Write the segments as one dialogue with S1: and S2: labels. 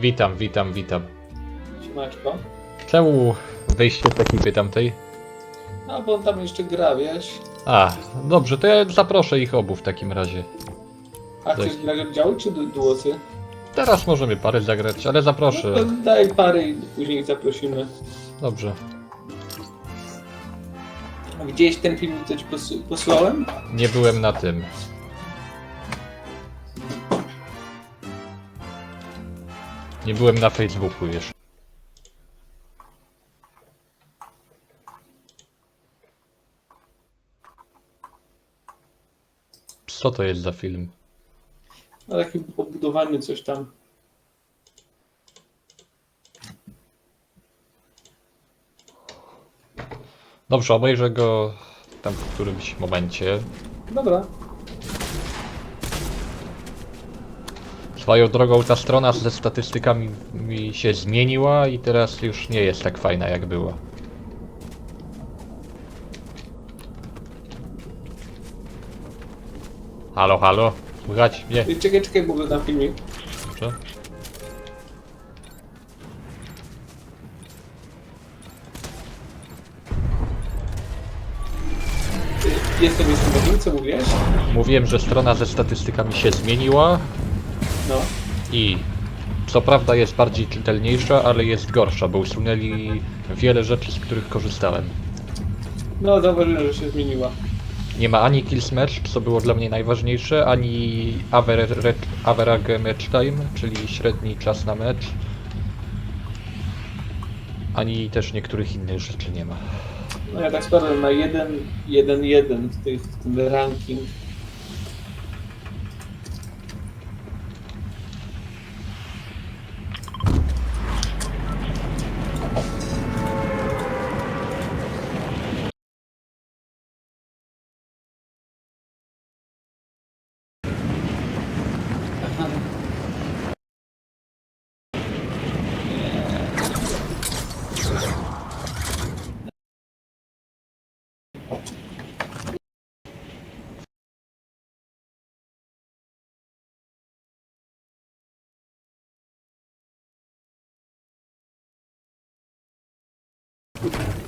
S1: Witam, witam, witam.
S2: Siemaneczko.
S1: Czemu wyjście z ekipy tamtej?
S2: A bo on tam jeszcze gra, wiesz?
S1: A, dobrze, to ja zaproszę ich obu w takim razie.
S2: A chcesz
S1: Tak.
S2: grać czy du- duosy?
S1: Teraz możemy parę zagrać, ale zaproszę.
S2: No to daj pary i później zaprosimy.
S1: Dobrze.
S2: A Widziałeś ten film, co ci posu- posłałem?
S1: Nie byłem na tym. Nie byłem na Facebooku jeszcze. Co to jest za film?
S2: No taki pobudowany coś tam.
S1: Dobrze, obejrzę go tam w którymś momencie.
S2: Dobra.
S1: Swoją drogą ta strona ze statystykami mi się zmieniła i teraz już nie jest tak fajna jak była. Halo, halo? Słychać mnie?
S2: Ty, Czekaj, czekaj, bo na filmik.
S1: Dobrze.
S2: Jestem, jestem gotowy, co mówiłeś?
S1: Mówiłem, że strona ze statystykami się zmieniła
S2: No.
S1: i co prawda jest bardziej czytelniejsza, ale jest gorsza, bo usunęli wiele rzeczy, z których korzystałem.
S2: No, zauważyłem, że się zmieniła.
S1: Nie ma ani kills match, co było dla mnie najważniejsze, ani average, average match time, czyli średni czas na mecz. Ani też niektórych innych rzeczy nie ma.
S2: No ja tak spadłem na 1, 1, 1 w, tych, w tym ranking.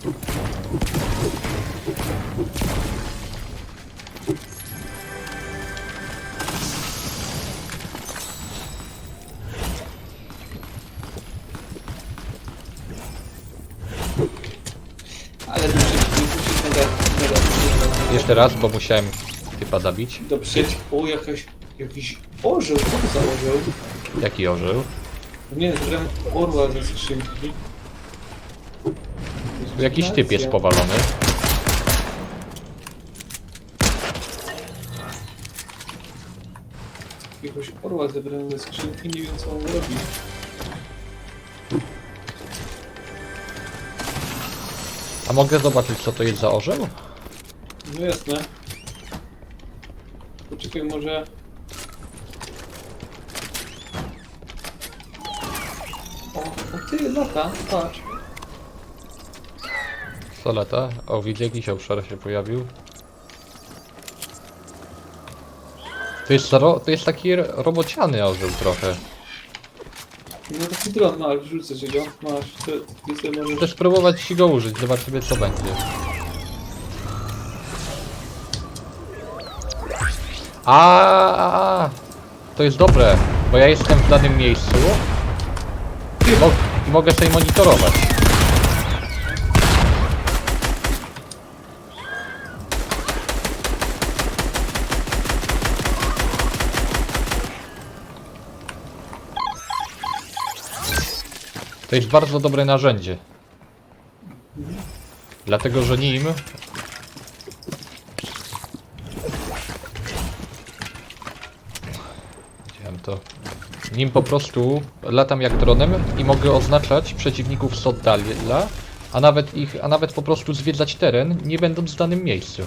S2: Ale to przecież mega, mega
S1: Jeszcze raz, bo musiałem typa zabić.
S2: Do przecież... O, jakaś... Jakiś orzeł, co to za orzeł?
S1: Jaki orzeł?
S2: Nie, zebrałem orła ze skrzynki.
S1: Jakiś typ jest powalony.
S2: Jakiegoś orła zebrałem ze skrzynki, nie wiem co on robi.
S1: A mogę zobaczyć, co to jest za orzeł?
S2: No jasne. Poczekaj, może... O, o ty, lata, patrz.
S1: Lata? O, widzę, jakiś obszar się pojawił. To jest, ro, to jest taki ro- robociany orzeł trochę.
S2: No taki dron, masz, rzucę ci go. Masz, ty, ty sobie możesz...
S1: Chcę spróbować ci go użyć, zobaczymy co będzie. A, to jest dobre, bo ja jestem w danym miejscu i, mo i mogę sobie monitorować. To jest bardzo dobre narzędzie. Dlatego, że nim Widziałem to. Nim po prostu latam jak dronem i mogę oznaczać przeciwników z oddala, a nawet ich, a nawet po prostu zwiedzać teren, nie będąc w danym miejscu.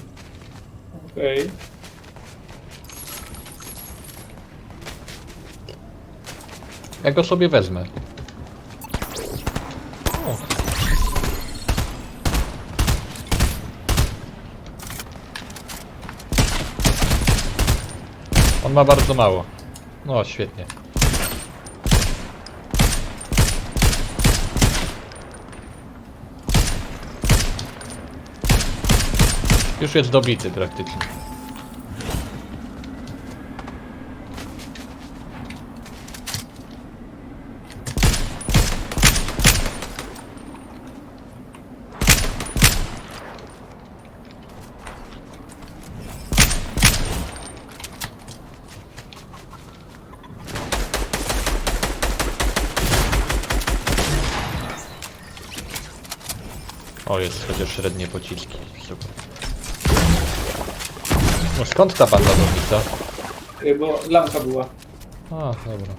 S2: Okej.
S1: Ja go sobie wezmę. Ma bardzo mało. No, świetnie. Już jest dobity praktycznie. O, jest chociaż średnie pociski. Super. No skąd ta banda nowica?
S2: Y, Bo lampka była.
S1: A, dobra.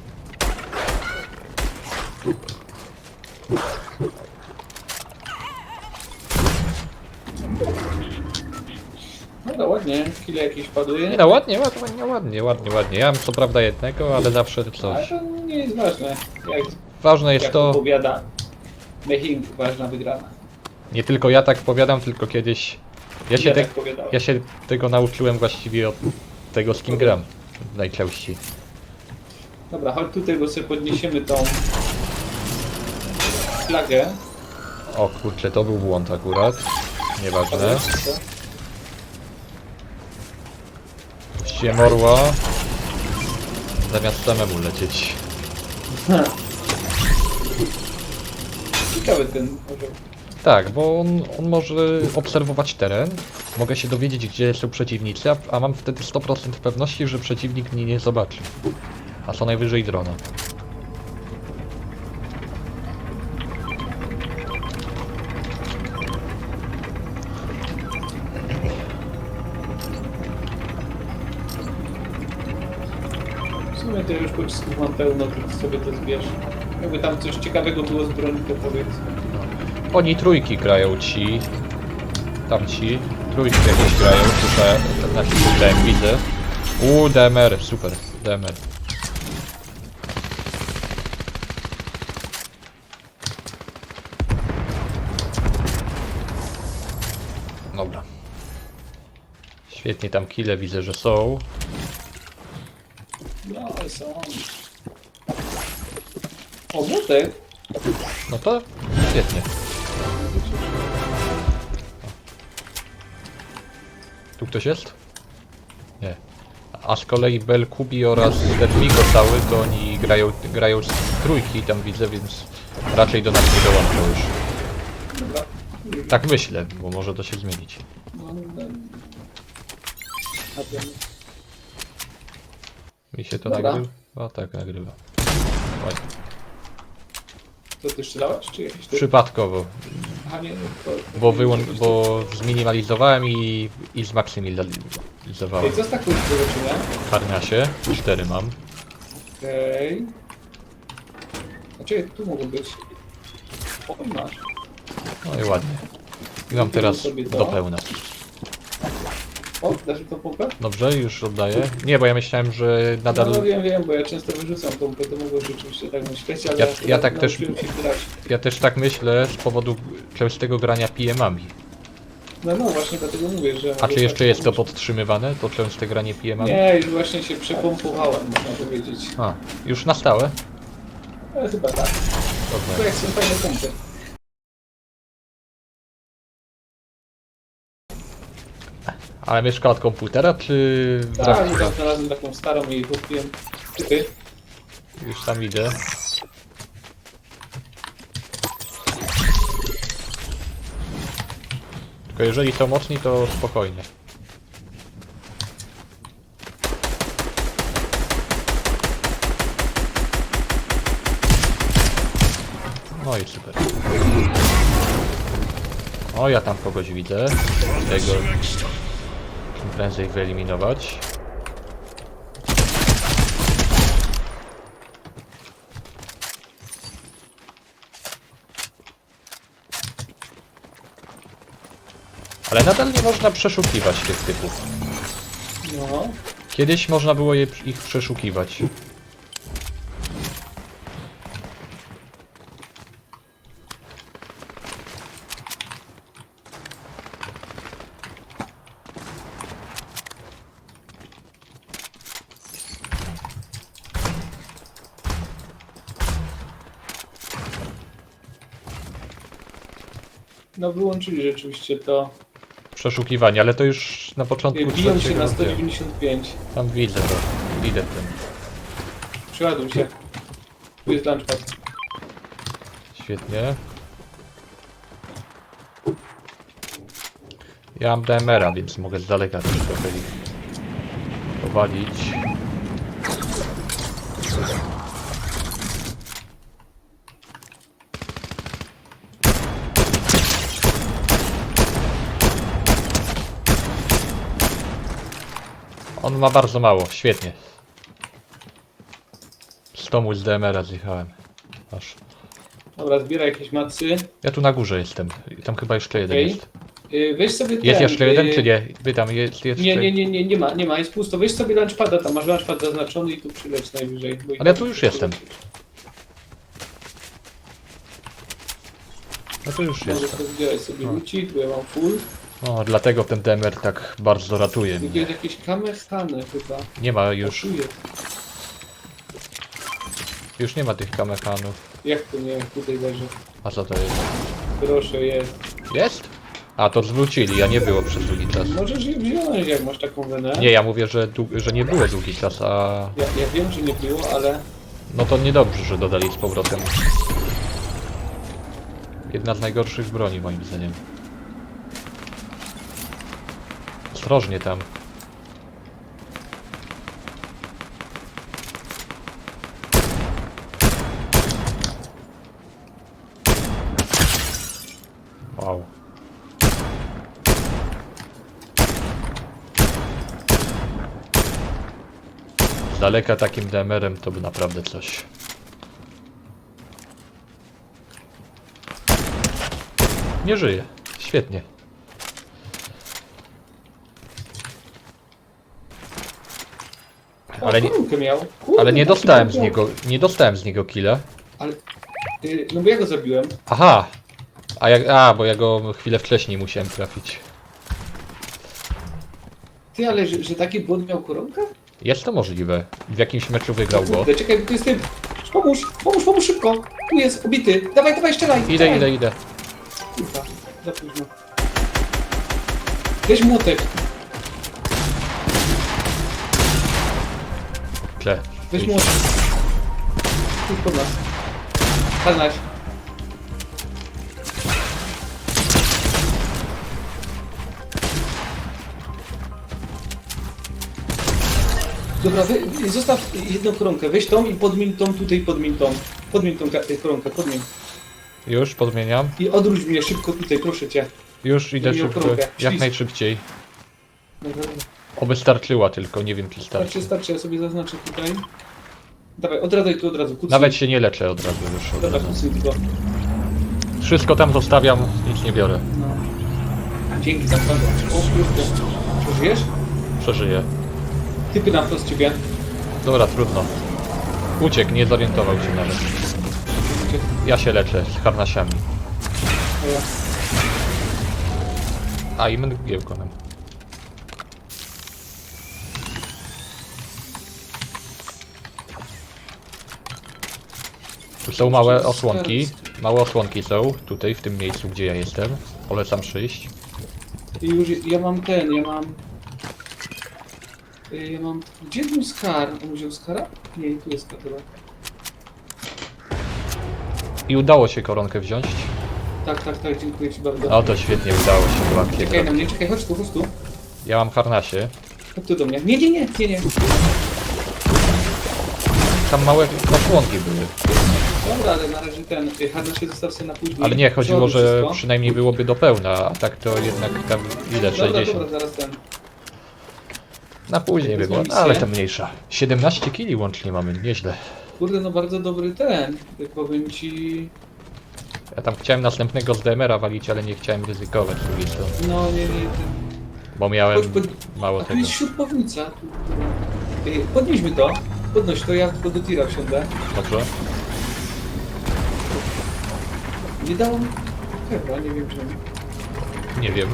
S2: No to ładnie, chwile jakieś padły.
S1: Nie no, ładnie, ładnie, ładnie, ładnie, ładnie. Ja mam co prawda jednego, ale zawsze
S2: Ale
S1: coś.
S2: to nie jest ważne. Jak,
S1: Ważne jest
S2: jak
S1: to,
S2: opowiada Meching, ważna wygrana.
S1: Nie tylko ja tak powiadam, tylko kiedyś... Ja się, te,
S2: tak powiadałem.
S1: ja się tego nauczyłem właściwie od tego, z kim gram. Najczęściej.
S2: Dobra, chodź tutaj, bo sobie podniesiemy tą flagę.
S1: O kurczę, to był błąd akurat. Nieważne. Puściłem orła. Zamiast samemu lecieć.
S2: Ciekawy ten.
S1: Tak, bo on, on może obserwować teren. Mogę się dowiedzieć, gdzie są przeciwnicy, a, a mam wtedy 100% pewności, że przeciwnik mnie nie zobaczy. A co najwyżej drona.
S2: W sumie to już pocisków mam pełno, więc sobie to zbierz. Jakby tam coś ciekawego było z broni, to powiedz.
S1: Oni trójki grają ci. Tamci. Trójki jakieś grają, słyszę. Znaczy słyszałem, widzę. Uuu, DMR, super. DMR. Dobra. Świetnie tam kile widzę, że są.
S2: No, ale są. O!
S1: No to świetnie. Ktoś jest? Nie. A z kolei Belkubi oraz Dermigo cały, to oni grają, grają z trójki tam widzę, więc raczej do nas nie dołączą już. Tak myślę, bo może to się zmienić.
S2: Ten-
S1: Mi się to
S2: Dobra.
S1: nagrywa? O tak, nagrywa. Ładnie.
S2: To ty strzelałeś, czy jakieś... ty-
S1: Przypadkowo, Bo, wyłą- bo zminimalizowałem i, i zmaksymalizowałem.
S2: Ej, co z taką?
S1: W harnasie, cztery mam.
S2: Okej. Znaczy, tu mogą być. O, masz.
S1: No i ładnie. I mam teraz do pełna.
S2: O, dasz mi tą pompę?
S1: Dobrze, już oddaję. Nie, bo ja myślałem, że nadal...
S2: No wiem, wiem, bo ja często wyrzucam pompę, to mogło rzeczywiście tak myśleć, ale
S1: Ja- ja tak też-. Ja też tak myślę z powodu częstego grania PM-ami.
S2: No, no, właśnie dlatego mówię, że...
S1: A czy jeszcze jest to podtrzymywane, to częste granie PM-ami?
S2: Nie, już właśnie się przepompowałem, można powiedzieć.
S1: A, już na stałe?
S2: Ale chyba tak. To
S1: Dobra.
S2: jak są fajne pompy.
S1: Ale mieszka od komputera, czy...
S2: Tak, ja znalazłem taką starą i kupiłem. Typy.
S1: Już tam widzę. Tylko jeżeli są mocni, to spokojnie. No i super. O, ja tam kogoś widzę. Tego czym prędzej wyeliminować. Ale nadal nie można przeszukiwać tych typów.
S2: No.
S1: Kiedyś można było je, ich przeszukiwać.
S2: No wyłączyli rzeczywiście to.
S1: przeszukiwanie, ale to już na początku
S2: Biją się
S1: trzeciego
S2: na
S1: rozdziału.
S2: 195.
S1: Tam widzę to. Widzę ten.
S2: Przeładuj się. Tu jest lunchpad.
S1: Świetnie. Ja mam DMR-a, więc mogę z daleka też trochę ich powalić. On ma bardzo mało, świetnie. Z tomu z DMR-a zjechałem. Aż.
S2: Dobra, zbieraj jakieś macy.
S1: Ja tu na górze jestem. Tam chyba jeszcze jeden
S2: Okej.
S1: jest.
S2: Yy, weź sobie
S1: Jest
S2: ten,
S1: jeszcze jeden,
S2: yy,
S1: czy nie? Pytam, jest jeszcze...
S2: Nie, nie, nie, nie, nie ma, nie ma, jest pusto. Weź sobie lunchpada, tam masz lunchpad zaznaczony i tu przyleć najwyżej. bo i
S1: Ale ja
S2: tak
S1: tu już jestem. No to już
S2: Możesz
S1: jest.
S2: sobie
S1: No.
S2: tu ja mam full.
S1: O, dlatego ten DMR tak bardzo ratuje
S2: Tu
S1: mnie.
S2: jest jakieś kamehane chyba.
S1: Nie ma
S2: Już.
S1: już, nie ma tych kamehanów.
S2: Jak to nie, tutaj leży.
S1: A co to jest?
S2: Proszę, jest.
S1: Jest? A, to zwrócili, a nie było przez długi czas.
S2: Możesz je wziąć, jak masz taką wenę.
S1: Nie, ja mówię, że, dłu- że nie było długi czas, a...
S2: Ja, ja wiem, że nie było, ale
S1: No to niedobrze, że dodali z powrotem. Jedna z najgorszych broni moim zdaniem. Ostrożnie tam. Wow. Z daleka takim DMR-em to by naprawdę coś. Nie żyje. Świetnie. Ale nie,
S2: miał. Kurde,
S1: ale nie
S2: taki
S1: dostałem z
S2: miał.
S1: niego, nie dostałem z niego killa.
S2: Ale, y, no bo ja go zabiłem.
S1: Aha! A, jak, a, bo ja go chwilę wcześniej musiałem trafić.
S2: Ty, ale że, że taki błąd miał koronkę?
S1: Jest to możliwe. W jakimś meczu wygrał go.
S2: Kurde, czekaj, bo tu jest typ. Pomóż, pomóż, pomóż szybko. Tu jest, obity. Dawaj, dawaj, strzelaj.
S1: Idę,
S2: strzelaj.
S1: idę, idę.
S2: Kurwa, za późno. Weź młotek,
S1: Tle.
S2: weź. Tu po nas. Halnaś. Dobra, wy, zostaw jedną koronkę, weź tą i podmień tą, tutaj podmień tą. Podmień tą ka- koronkę, podmień.
S1: Już podmieniam.
S2: I odwróć mnie szybko tutaj, proszę cię.
S1: Już idę
S2: Zmienił
S1: szybko. Jak
S2: Ślizg.
S1: najszybciej.
S2: Dobra, dobra.
S1: Oby starczyła tylko, nie wiem czy
S2: Starczy,
S1: starczy.
S2: starczy, ja sobie zaznaczę tutaj. Dawaj, odradzaj tu od razu, kucnij.
S1: Nawet się nie leczę od razu już. Od
S2: Dobra,
S1: razu.
S2: kucnij tylko.
S1: Wszystko tam zostawiam, nic nie biorę.
S2: No. Dzięki za to. O kurde. Przeżyjesz?
S1: Przeżyję.
S2: Typy na wprost ciebie.
S1: Dobra, trudno. Uciekł, nie zorientował się nawet. Ja się leczę z harnasiami.
S2: A ja.
S1: A i mgiełko są małe osłonki. Małe osłonki są tutaj, w tym miejscu, gdzie ja jestem. Polecam przyjść.
S2: I już, ja mam ten, ja mam... Y, Ja mam... Gdzie był Skar? On wziął Skara? Nie, tu jest Skar, dobra.
S1: I udało się koronkę wziąć.
S2: Tak, tak, tak, dziękuję ci bardzo.
S1: O, to świetnie udało się, ładnie
S2: Czekaj na mnie, czekaj, chodź tu, chodź tu.
S1: Ja mam harnasie.
S2: Chodź tu do mnie. Nie, nie, nie, nie, nie.
S1: Tam małe osłonki były.
S2: Dobra, ale na razie ten, y, harnaś się zostaw sobie na później.
S1: Ale nie, chodziło, że
S2: wszystko.
S1: przynajmniej byłoby do pełna, a tak to jednak tam ile?
S2: Dobra,
S1: 60.
S2: dobra, zaraz ten.
S1: Na później by było, no, ale to mniejsza. 17 kili łącznie mamy, nieźle.
S2: Kurde, no bardzo dobry ten. Powiem ci...
S1: Ja tam chciałem następnego z DMR-a walić, ale nie chciałem ryzykować z drugiej strony.
S2: No, nie, nie, ten...
S1: Bo miałem
S2: Chodź,
S1: mało
S2: A tu
S1: tego.
S2: jest śrubownica. Ej, Podnieśmy to. Podnoś to, ja tylko do tira wsiądę.
S1: Dobrze?
S2: Nie dało mi... Chyba, nie wiem czemu.
S1: Nie wiem.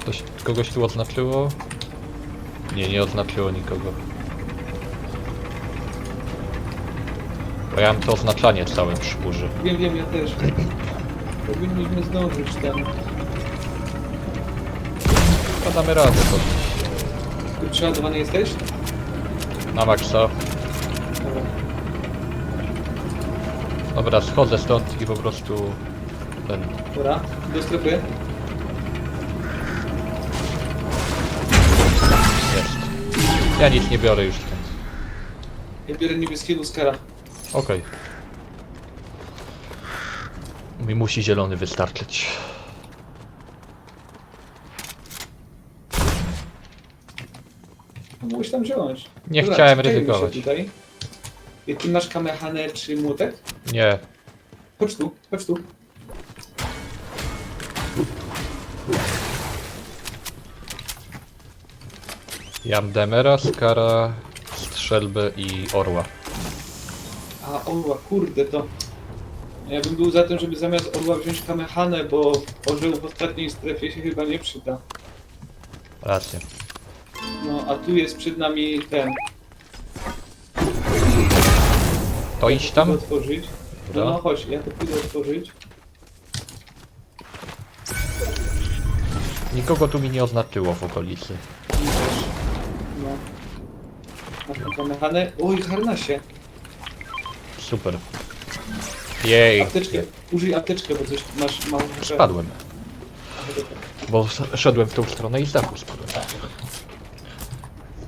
S1: Ktoś, kogoś tu oznaczyło? Nie, nie oznaczyło nikogo. Bo ja mam to oznaczanie całe przy burzy.
S2: Wiem, wiem, ja też. Powinniśmy zdążyć tam.
S1: damy radę to.
S2: Ty przeładowany jesteś?
S1: Na maksa.
S2: Dobra,
S1: schodzę stąd i po prostu... Ten...
S2: Dobra, do strefy.
S1: Jest. Ja nic nie biorę już.
S2: Ja biorę niebieskiego skara.
S1: Okej. Mi musi zielony wystarczyć.
S2: Mogłeś tam wziąć.
S1: Nie chciałem
S2: się
S1: ryzykować.
S2: Tutaj. I Ty masz kamehanę czy młotek?
S1: Nie.
S2: Chodź tu, chodź tu.
S1: Ja mam Demera, Skara, Strzelbę i Orła.
S2: A orła, kurde, to... Ja bym był za tym, żeby zamiast orła wziąć kamehanę, bo orzeł w ostatniej strefie się chyba nie przyda.
S1: Racja.
S2: No, a tu jest przed nami ten...
S1: To idź tam.
S2: Pójdę otworzyć. No, no chodź, ja to pójdę otworzyć.
S1: Nikogo tu mi nie oznaczyło w okolicy.
S2: I też. No. Masz. Oj, harnasie.
S1: Super. Jej.
S2: Apteczkę. Użyj apteczkę, bo coś masz mało.
S1: Spadłem. Bo szedłem w tą stronę i z dachu spadłem.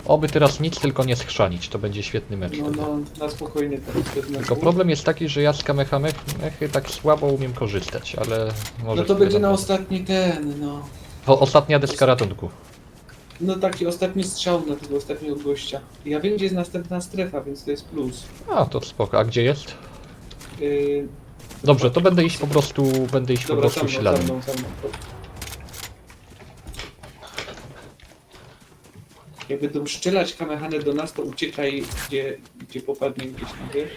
S1: Oby teraz nic tylko nie schrzanić, to będzie świetny mecz.
S2: No,
S1: wtedy.
S2: no, na spokojnie teraz.
S1: Tylko problem jest taki, że ja z Kamehamechy tak słabo umiem korzystać, ale może...
S2: No to będzie na ostatni ten, no.
S1: O, ostatnia deska ratunku.
S2: No taki ostatni strzał na tego ostatniego gościa. Ja wiem, gdzie jest następna strefa, więc to jest plus.
S1: A, to spoko. A gdzie jest?
S2: Yy,
S1: Dobrze, to będę iść po prostu, będę iść po
S2: dobra,
S1: prostu
S2: mną, za
S1: śladem.
S2: mną, za mną. Jak będą strzelać kamehanę do nas, to uciekaj, gdzie, gdzie popadnie gdzieś tam, wiesz?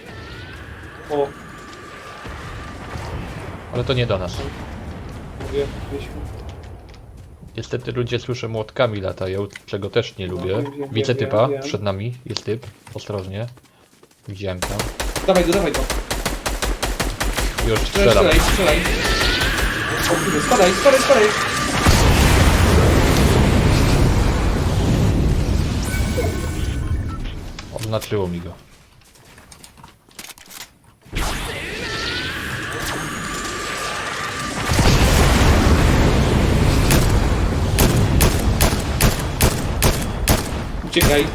S2: O,
S1: Ale to nie do nas.
S2: mówię, Wiesiu.
S1: Niestety ludzie słyszę młotkami latają, czego też nie lubię.
S2: wiem, wiem,
S1: Widzę
S2: wiem,
S1: typa,
S2: wiem.
S1: przed nami, jest typ, ostrożnie. Widziałem tam.
S2: Dawaj go, dawaj go.
S1: Już
S2: Strzelaj,
S1: strzelam.
S2: strzelaj, strzelaj. O kurde, spadaj, spadaj, spadaj.
S1: Oznaczyło mi go.
S2: Uciekaj.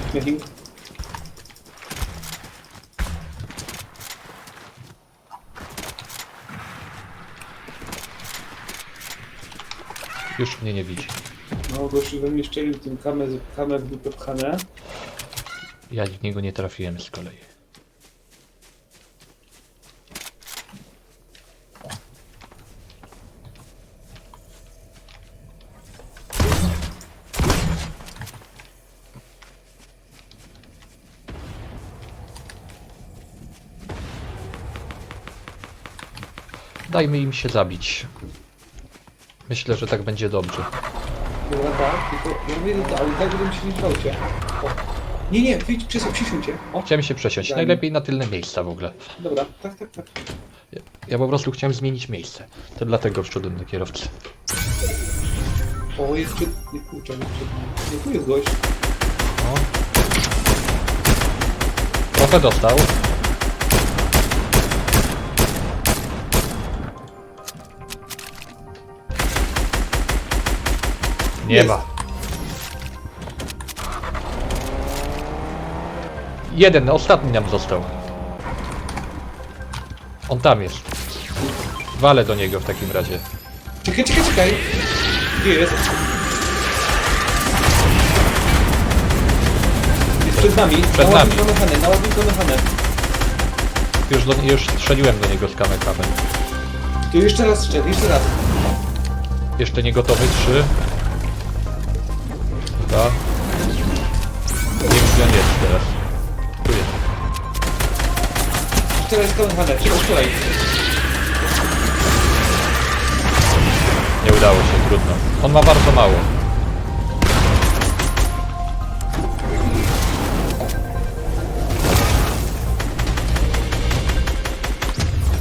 S1: Już mnie nie widzi.
S2: No, gościu we mnie szczelił tym kamę, kamę w dupę pchane.
S1: Ja w niego nie trafiłem z kolei. Dajmy im się zabić. Myślę, że tak będzie dobrze.
S2: Dobra, tak, tylko cię. O. Nie, nie, wyjdź, przysiądź cię. O,
S1: Chciałem się przesiąść. Najlepiej na tylne miejsca w ogóle.
S2: dobra, tak, tak, tak.
S1: Ja- po prostu chciałem zmienić miejsce. To dlatego wszedłem do kierowcy.
S2: O, jest przed... Nie, kurczę, nie przed. Nie, tu jest gość.
S1: No. Trochę dostał. Nie
S2: Jest.
S1: ma. Jeden, ostatni nam został. On tam jest. Walę do niego w takim razie.
S2: Czekaj, czekaj, czekaj. Gdzie jest? Jest przed nami.
S1: Przed
S2: naładuj
S1: nami.
S2: Kamechanę, naładuj kamechanę.
S1: Już, do, już strzeliłem do niego z kamekamy.
S2: Tu jeszcze raz strzel, jeszcze raz.
S1: Jeszcze nie gotowy. Trzy. Dwa. Nie wiem gdzie on jest teraz.
S2: Z kamechanę, szybko strzelaj.
S1: Nie udało się, trudno. On ma bardzo mało.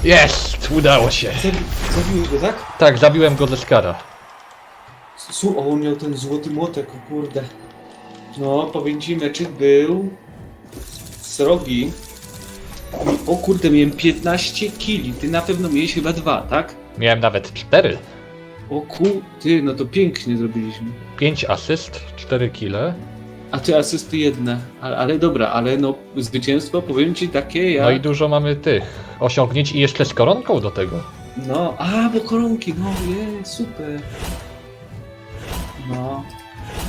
S1: Jest! Udało się.
S2: Zabi- Zabiłeś go, tak?
S1: Tak, zabiłem go ze skara.
S2: Su, o, on miał ten złoty młotek, o kurde. No, powiem ci, meczyk był srogi. O kurde, miałem 15 kili. Ty na pewno miałeś chyba dwa, tak?
S1: Miałem nawet 4.
S2: O ku... Ty, no to pięknie zrobiliśmy.
S1: 5 asyst, 4 kile.
S2: A ty asysty jedne. Ale, ale dobra, ale no zwycięstwo powiem ci takie ja...
S1: No i dużo mamy tych osiągnięć i jeszcze z koronką do tego.
S2: No, a, bo koronki, no, je, super. No.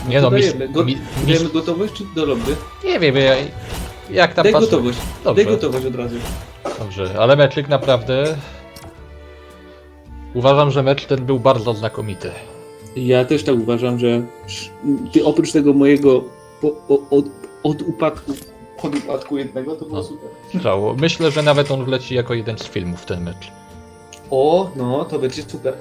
S1: Nie no,
S2: to
S1: mis-
S2: dajemy. Go,
S1: mi-
S2: dajemy
S1: mis-
S2: gotowość czy do lobby?
S1: Nie wiem, ja, jak tam
S2: Daj
S1: pasuje.
S2: gotowość.
S1: Dobrze.
S2: Daj gotowość od razu.
S1: Dobrze, ale meczlik naprawdę... Uważam, że mecz ten był bardzo znakomity.
S2: Ja też tak uważam, że ty oprócz tego mojego po, o, od, od upadku, od upadku jednego, to było
S1: No.
S2: super.
S1: Żało. Myślę, że nawet on wleci jako jeden z filmów ten mecz.
S2: O, no, to będzie super.